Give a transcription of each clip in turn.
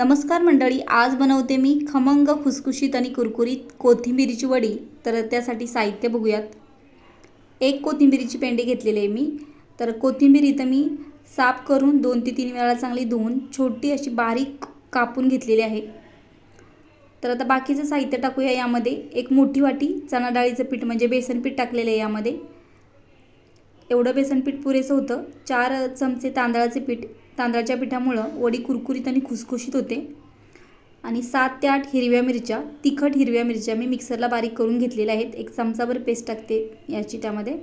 नमस्कार मंडळी आज बनवते मी खमंग खुसखुशीत आणि कुरकुरीत कोथिंबिरीची वडी. तर त्यासाठी साहित्य बघूयात. एक कोथिंबिरीची पेंडी घेतलेली आहे मी. तर कोथिंबीर इथं मी साफ करून दोन ते तीन वेळा चांगली धुवून छोटी अशी बारीक कापून घेतलेली आहे. तर आता बाकीचं साहित्य टाकूया यामध्ये. एक मोठी वाटी चणा डाळीचं पीठ म्हणजे बेसन पीठ टाकलेलं आहे यामध्ये. एवढं बेसन पीठ पुरेसं होतं. चार चमचे तांदळाचे पीठ तांदळाच्या पिठामुळं वडी कुरकुरीत आणि खुसखुशीत होते. आणि सात ते आठ हिरव्या मिरच्या तिखट हिरव्या मिरच्या मी मिक्सरला बारीक करून घेतलेल्या आहेत. एक चमचाभर पेस्ट टाकते याची त्यामध्ये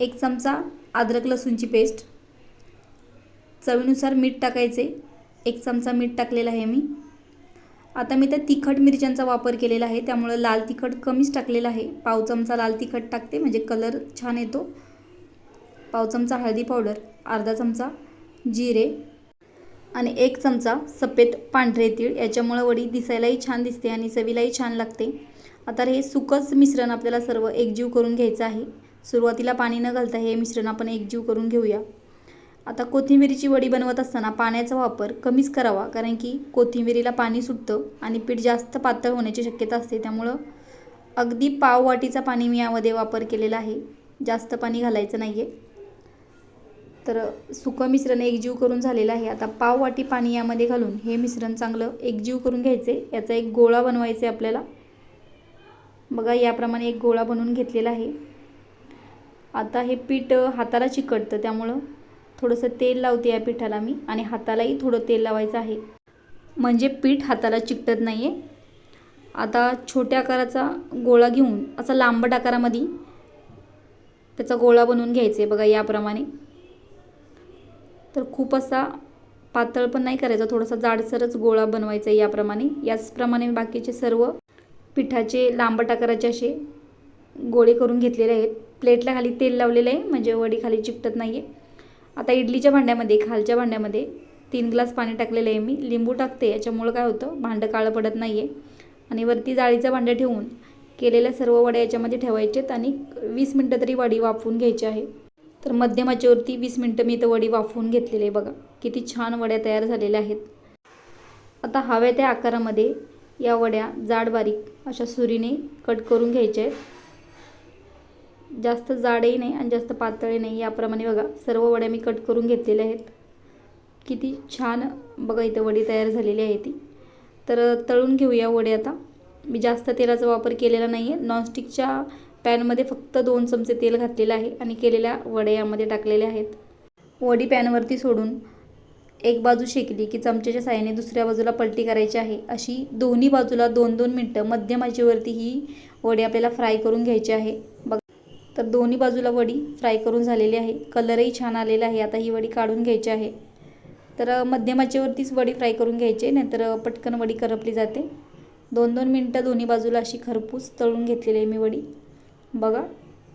एक चमचा अद्रक लसूणची पेस्ट. चवीनुसार मीठ टाकायचे. एक चमचा मीठ टाकलेलं आहे मी. आता मी त्या तिखट मिरच्यांचा वापर केलेला आहे. त्यामुळं लाल तिखट कमीच टाकलेलं आहे. पाव चमचा लाल तिखट टाकते म्हणजे कलर छान येतो. पाव चमचा हळदी पावडर अर्धा चमचा जिरे आणि एक चमचा सफेद पांढरे तीळ. याच्यामुळं वडी दिसायलाही छान दिसते आणि चवीलाही छान लागते. आता हे सुकंच मिश्रण आपल्याला सर्व एकजीव करून घ्यायचं आहे. सुरुवातीला पाणी न घालता हे मिश्रण आपण एकजीव करून घेऊया. आता कोथिंबिरीची वडी बनवत असताना पाण्याचा वापर कमीच करावा कारण की कोथिंबिरीला पाणी सुटतं आणि पीठ जास्त पातळ होण्याची शक्यता असते. त्यामुळं अगदी पाव वाटीचा पाणी मी यामध्ये वापर केलेला आहे. जास्त पाणी घालायचं नाही आहे तर सुकं मिश्रण एकजीव करून झालेलं आहे. आता पाव वाटी पाणी यामध्ये घालून हे मिश्रण चांगलं एकजीव करून घ्यायचे. याचा एक गोळा बनवायचा आहे आपल्याला. बघा याप्रमाणे एक गोळा बनवून घेतलेला आहे. आता हे पीठ हाताला चिकटतं त्यामुळं थोडंसं तेल लावते या पिठाला मी आणि हातालाही थोडं तेल लावायचं आहे. म्हणजे पीठ हाताला चिकटत नाही आहे आता छोट्या आकाराचा गोळा घेऊन असा लांबट आकारामध्ये त्याचा गोळा बनवून घ्यायचा आहे बघा याप्रमाणे. तर खूप असा पातळ पण नाही करायचा थोडासा जाडसरच गोळा बनवायचा आहे याप्रमाणे. याचप्रमाणे बाकीचे सर्व पिठाचे लांबट आकाराचे असे गोळे करून घेतलेले आहेत. प्लेटला खाली तेल लावलेलं आहे म्हणजे वडी खाली चिकटत नाही आहे आता इडलीच्या भांड्यामध्ये खालच्या भांड्यामध्ये तीन ग्लास पाणी टाकलेलं आहे मी. लिंबू टाकते याच्यामुळं काय होतं भांडं काळं पडत नाही आहे आणि वरती जाळीचं भांडं ठेवून केलेल्या सर्व वड्या याच्यामध्ये ठेवायचेत आणि वीस मिनटं तरी वडी वाफवून घ्यायची आहे. तर मध्यम आचेवरती वीस मिनटं मी इथं वडी वाफवून घेतलेली आहे बघा. किती छान वड्या तयार झालेल्या आहेत. आता हव्या त्या आकारामध्ये या वड्या जाड बारीक अशा सुरीने कट करून घ्यायच्या आहेत. जास्त जाडही नाही आणि जास्त पातळही नाही. याप्रमाणे बघा सर्व वड्या मी कट करून घेतलेल्या आहेत. किती छान बघा इथं वडी तयार झालेली आहे ती. तर तळून घेऊया वडे आता. मी जास्त तेलाचा वापर केलेला नाही आहे नॉनस्टिकच्या पॅनमध्ये फक्त दोन चमचे तेल घातलेलं आहे आणि केलेल्या वड्या यामध्ये टाकलेल्या आहेत. वडी पॅनवरती सोडून एक बाजू शेकली की चमच्याच्या साह्याने दुसऱ्या बाजूला पलटी करायची आहे. अशी दोन्ही बाजूला दोन दोन मिनटं मध्यम आचेवरती ही वडी आपल्याला फ्राय करून घ्यायची आहे. बघ. तर दोन्ही बाजूला वडी फ्राय करून झालेली आहे. कलरही छान आलेला आहे. आता ही वडी काढून घ्यायची आहे. तर मध्यमाचेवरतीच वडी फ्राय करून घ्यायची नाहीतर पटकन वडी करपली जाते. दोन दोन मिनटं दोन्ही बाजूला अशी खरपूस तळून घेतलेली आहे मी वडी. बघा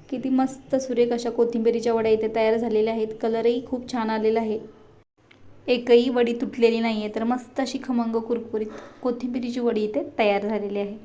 किती मस्त सुरेख अशा कोथिंबीरीच्या वड्या इथे तयार झालेल्या आहेत. कलरही खूप छान आलेला आहे. एकही वडी तुटलेली नाही आहे तर मस्त अशी खमंग कुरकुरीत कोथिंबिरीची वडी इथे तयार झालेली आहे.